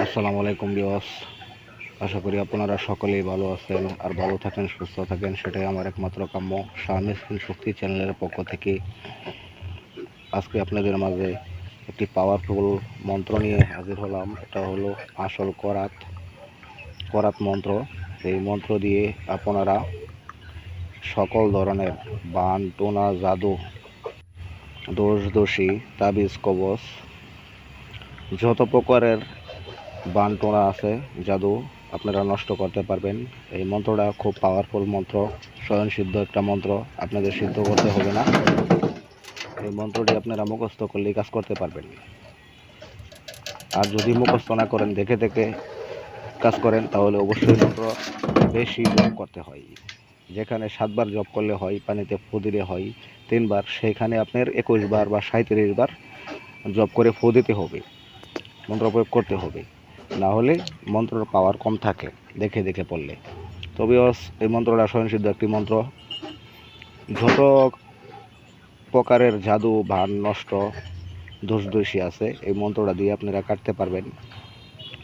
আসসালামু আলাইকুম বিওস আশা করি আপনারা সকলেই ভালো আছেন আর ভালো থাকেন, সুস্থ থাকেন। সেটাই আমার একমাত্র কাম্য। স্বামী শক্তি চ্যানেলের পক্ষ থেকে আজকে আপনাদের মাঝে একটি পাওয়ারফুল মন্ত্র নিয়ে হাজির হলাম। এটা হলো আসল করাত। করাত মন্ত্র। এই মন্ত্র দিয়ে আপনারা সকল ধরনের বান, টোনা, জাদু দোষ দোষী তাবিজ, কবচ, যত প্রকারের বানটোনা আছে, জাদু, আপনারা নষ্ট করতে পারবেন। এই মন্ত্রটা খুব পাওয়ারফুল মন্ত্র, স্বয়ংসিদ্ধ একটা মন্ত্র, আপনাদের সিদ্ধ করতে হবে না। এই মন্ত্রটি আপনারা মুখস্থ করলেই কাজ করতে পারবেন। আর যদি মুখস্থ না করেন, দেখে দেখে কাজ করেন, তাহলে অবশ্যই মন্ত্র বেশি জপ করতে হয়। যেখানে সাতবার জপ করলে হয়, পানিতে ফু দিলে হয়, তিনবার, সেখানে আপনার একুশ বার বা সাঁত্রিশ বার জপ করে ফু দিতে হবে, মন্ত্র প্রয়োগ করতে হবে। না হলে মন্ত্রের পাওয়ার কম থাকে, দেখে দেখে পড়লে। তবে এই মন্ত্রটা স্বয়ংসিদ্ধ একটি মন্ত্র। যত প্রকারের জাদু, ভান, নষ্ট, দোষ দোষী আছে, এই মন্ত্রটা দিয়ে আপনারা কাটতে পারবেন।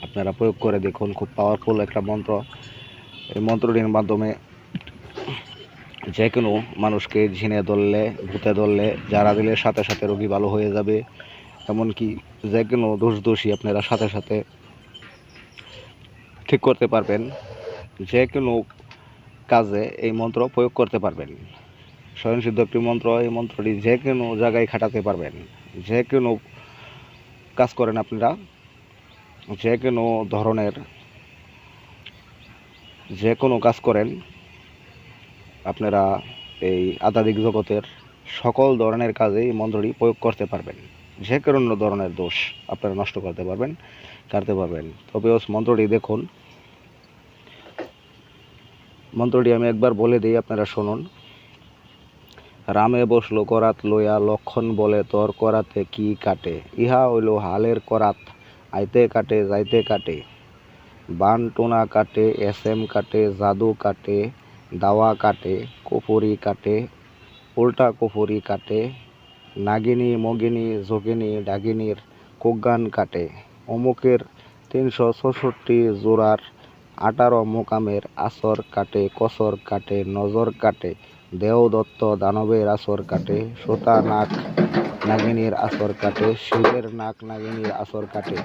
আপনারা প্রয়োগ করে দেখুন, খুব পাওয়ারফুল একটা মন্ত্র। এই মন্ত্রটির মাধ্যমে যে কোনো মানুষকে ঝিনে ধরলে, ভূতে ধরলে, যারা দিলে সাথে সাথে রোগী ভালো হয়ে যাবে। এমনকি যে কোনো দোষ দোষী আপনারা সাথে সাথে ঠিক করতে পারবেন, যে কোনো কাজে এই মন্ত্র প্রয়োগ করতে পারবেন। স্বয়ংসিদ্ধ একটি মন্ত্র, এই মন্ত্রটি যে কোনো জায়গায় খাটাতে পারবেন। যে কোনো কাজ করেন আপনারা, যে কোনো ধরনের যে কোনো কাজ করেন, আপনারা এই আধ্যাত্মিক জগতের সকল ধরনের কাজে এই মন্ত্রটি প্রয়োগ করতে পারবেন। যে কোনো ধরনের দোষ আপনারা নষ্ট করতে পারবেন, কাটতে পারবেন। তবে মন্ত্রটি দেখুন। মন্ত্রটি আমি একবার বলে দিই, আপনারা শুনুন। রামে বসল করাত লইয়া লক্ষণ বলে, তোর করাতে কি কাটে? ইহা হইল হালের করাত। আইতে কাটে, যাইতে কাটে। বান টোনা কাটে এস এম কাটে, জাদু কাটে, দাওয়া কাটে, কুফুরি কাটে, উল্টা কুফুরি কাটে। নাগিনী, মগিনী, যোগিনী, ডাগিনীর কোজ্ঞান কাটে। অমুকের তিনশো ছষট্টি জোড়ার আঠারো মোকামের আসর কাটে, কসর কাটে, নজর কাটে, দেওদত্ত দানবের আসর কাটে, সোতা নাক নাগিনীর আসর কাটে, শিবের নাক নাগিনীর আসর কাটে,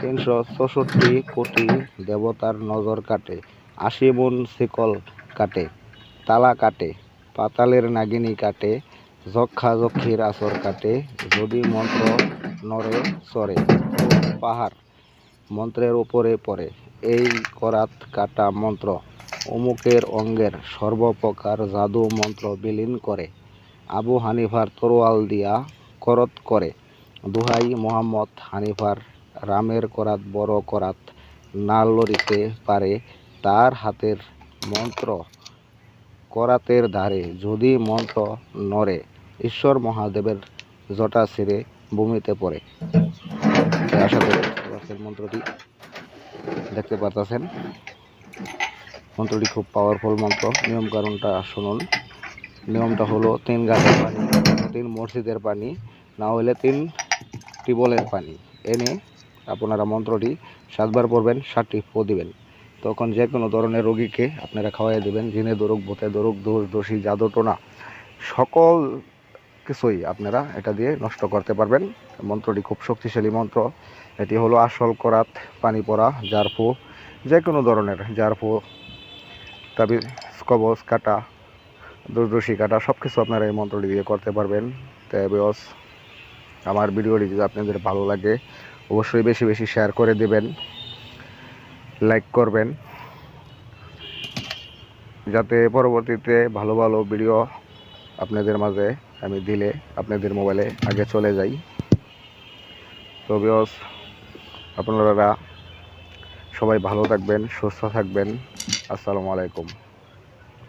তিনশো চৌষট্টি কোটি দেবতার নজর কাটে আশি মন শিকল কাটে, তালা কাটে, পাতালের নাগিনী কাটে যক্ষা যক্ষীর আসর কাটে, যদি মন্ত্র নরে সরে পাহাড় মন্ত্রের উপরে পড়ে এই করাত কাটা মন্ত্র অমুকের অঙ্গের সর্বপ্রকার জাদু মন্ত্র বিলীন করে আবু হানিফার তরোয়াল দিয়া করত করে দুহাই মোহাম্মদ হানিফার রামের করাত বড় করাত না লড়িতে পারে তার হাতের মন্ত্র করাতের ধারে যদি মন্ত্র নড়ে ঈশ্বর মহাদেবের জটা ছিঁড়ে ভূমিতে পড়ে। আশা করি মন্ত্রটি দেখতে পাচ্ছেন মন্ত্রটি খুব পাওয়ারফুল মন্ত্র। নিয়ম কারণটা শুনুন। নিয়মটা হলো তিন গাছের পানি, তিন মসজিদের পানি, না হলে তিন টিবলের পানি। এনে আপনারা মন্ত্রটি সাতবার পড়বেন ষাটটি ফো দিবেন। তখন যে কোনো ধরনের রোগীকে আপনারা খাওয়াই দেবেন। জিনে দরুক, ভূতে দরুক, দোষ, দোষী জাদু টোনা সকল কিছুই আপনারা এটা দিয়ে নষ্ট করতে পারবেন। মন্ত্রটি খুব শক্তিশালী মন্ত্র। এটি হলো আসল করাত, পানি পড়া, জারফু যে কোনো ধরনের জারফু তাবি কবচ কাটা, দুর্দশী কাটা সব কিছু আপনারা এই মন্ত্রটি দিয়ে করতে পারবেন। তাই বস আমার ভিডিওটি যদি আপনাদের ভালো লাগে, অবশ্যই বেশি বেশি শেয়ার করে দেবেন লাইক করবেন। যাতে পরবর্তীতে ভালো ভালো ভিডিও আপনাদের মাঝে আমি দিলে আপনাদের মোবাইলে আগে চলে যাই। তো বিয়স আপনারা সবাই ভালো থাকবেন, সুস্থ থাকবেন। আসসালামু আলাইকুম।